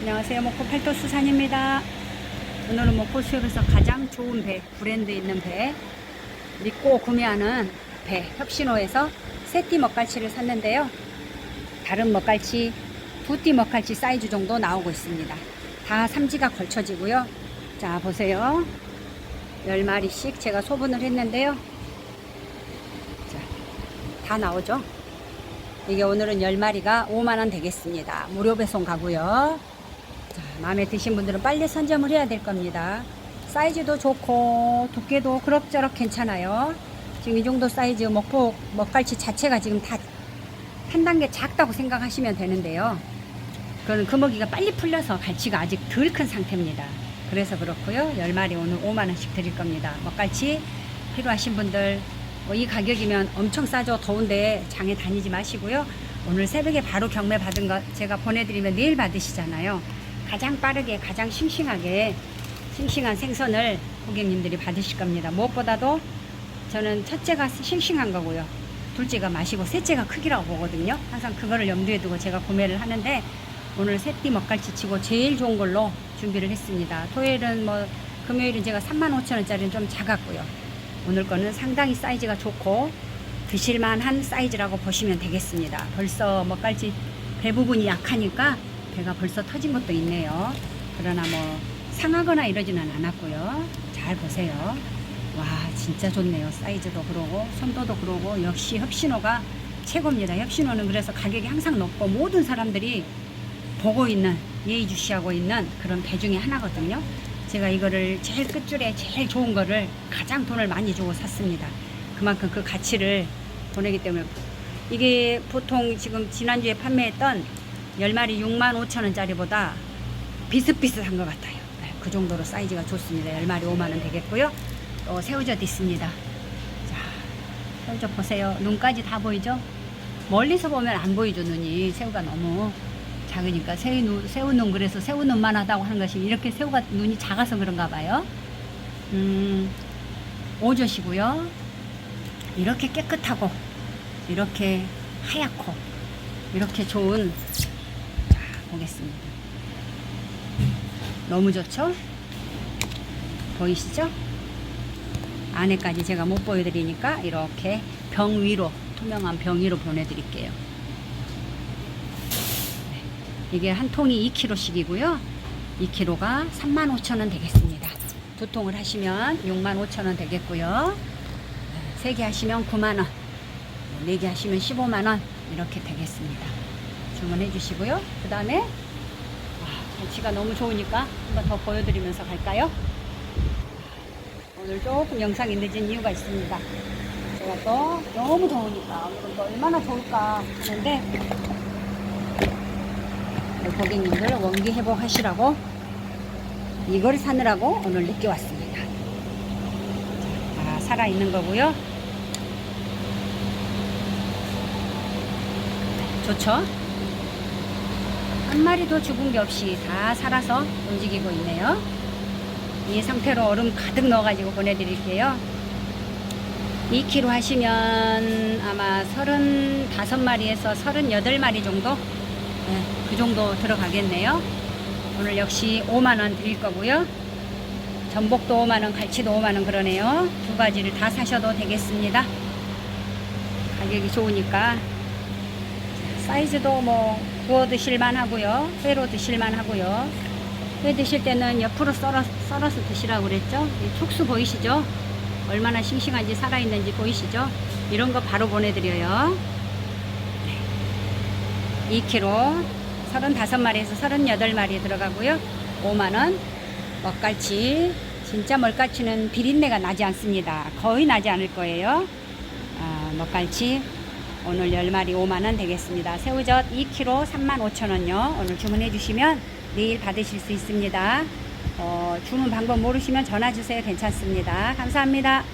안녕하세요. 목포 팔도 수산입니다. 오늘은 목포 수협에서 가장 좋은 배, 브랜드 있는 배, 믿고 구매하는 배, 혁신호에서 세띠 먹갈치를 샀는데요. 다른 먹갈치, 두띠 먹갈치 사이즈 정도 나오고 있습니다. 다 삼지가 걸쳐지고요. 자, 보세요. 10마리씩 제가 소분을 했는데요. 자, 다 나오죠? 이게 오늘은 10마리가 5만원 되겠습니다. 무료 배송 가고요. 자, 마음에 드신 분들은 빨리 선점을 해야 될 겁니다. 사이즈도 좋고 두께도 그럭저럭 괜찮아요. 지금 이 정도 사이즈 먹포 먹갈치 자체가 지금 다 한 단계 작다고 생각하시면 되는데요. 그거는 금어기가 빨리 풀려서 갈치가 아직 덜 큰 상태입니다. 그래서 그렇고요. 10마리 오늘 5만원씩 드릴 겁니다. 먹갈치 필요하신 분들 뭐이 가격이면 엄청 싸죠. 더운데 장에 다니지 마시고요. 오늘 새벽에 바로 경매 받은 거 제가 보내드리면 내일 받으시잖아요. 가장 빠르게 가장 싱싱하게 싱싱한 생선을 고객님들이 받으실 겁니다. 무엇보다도 저는 첫째가 싱싱한 거고요. 둘째가 맛이고 셋째가 크기라고 보거든요. 항상 그거를 염두에 두고 제가 구매를 하는데 오늘 새띠 먹갈치 치고 제일 좋은 걸로 준비를 했습니다. 토요일은 뭐 금요일은 제가 35,000원짜리는 좀 작았고요. 오늘 거는 상당히 사이즈가 좋고 드실만한 사이즈라고 보시면 되겠습니다. 벌써 먹갈치 배 부분이 약하니까 배가 벌써 터진 것도 있네요. 그러나 뭐 상하거나 이러지는 않았고요. 잘 보세요. 와 진짜 좋네요. 사이즈도 그러고 선도도 그러고 역시 혁신호가 최고입니다. 혁신호는 그래서 가격이 항상 높고 모든 사람들이 보고 있는 예의주시하고 있는 그런 배 중에 하나거든요. 제가 이거를 제일 끝줄에 제일 좋은 거를 가장 돈을 많이 주고 샀습니다. 그만큼 그 가치를 보내기 때문에 이게 보통 지금 지난주에 판매했던 10마리 6만 5천 원짜리보다 비슷비슷한 것 같아요. 네, 그 정도로 사이즈가 좋습니다. 10마리 5만 원 되겠고요. 또 새우젓 있습니다. 자, 새우젓 보세요. 눈까지 다 보이죠? 멀리서 보면 안 보이죠, 눈이. 새우가 너무 작으니까 새우 눈, 새우 눈 그래서 새우 눈만 하다고 하는 것이 이렇게 새우가 눈이 작아서 그런가 봐요. 음, 오젓이고요. 이렇게 깨끗하고 이렇게 하얗고 이렇게 좋은 자 보겠습니다. 너무 좋죠? 보이시죠? 안에까지 제가 못 보여드리니까 이렇게 병 위로 투명한 병 위로 보내드릴게요. 네, 이게 한 통이 2kg씩이고요. 2kg가 35,000원 되겠습니다. 두 통을 하시면 65,000원 되겠고요. 세 개 하시면 9만원, 네 개 하시면 15만원 이렇게 되겠습니다. 주문해 주시고요. 그 다음에 갈치가 너무 좋으니까 한번 더 보여드리면서 갈까요? 오늘 조금 영상이 늦은 이유가 있습니다. 제가 또 너무 더우니까 오늘은 또 얼마나 좋을까 하는데 고객님들 원기 회복하시라고 이걸 사느라고 오늘 늦게 왔습니다. 자, 살아있는 거고요. 좋죠? 한 마리도 죽은 게 없이 다 살아서 움직이고 있네요. 이 상태로 얼음 가득 넣어가지고 보내드릴게요. 2kg 하시면 아마 35마리에서 38마리 정도? 네, 그 정도 들어가겠네요. 오늘 역시 5만원 드릴 거고요. 전복도 5만원, 갈치도 5만원 그러네요. 두 가지를 다 사셔도 되겠습니다. 가격이 좋으니까 사이즈도 뭐 구워 드실만 하고요. 회로 드실만 하고요. 회 드실 때는 옆으로 썰어, 썰어서 드시라고 그랬죠. 이 촉수 보이시죠? 얼마나 싱싱한지 살아있는지 보이시죠? 이런 거 바로 보내드려요. 2kg 35마리에서 38마리 들어가고요. 5만원 먹갈치 진짜 먹갈치는 비린내가 나지 않습니다. 거의 나지 않을 거예요. 아, 먹갈치 오늘 10마리 5만원 되겠습니다. 새우젓 2kg 35,000원요. 오늘 주문해 주시면 내일 받으실 수 있습니다. 어, 주문 방법 모르시면 전화 주세요. 괜찮습니다. 감사합니다.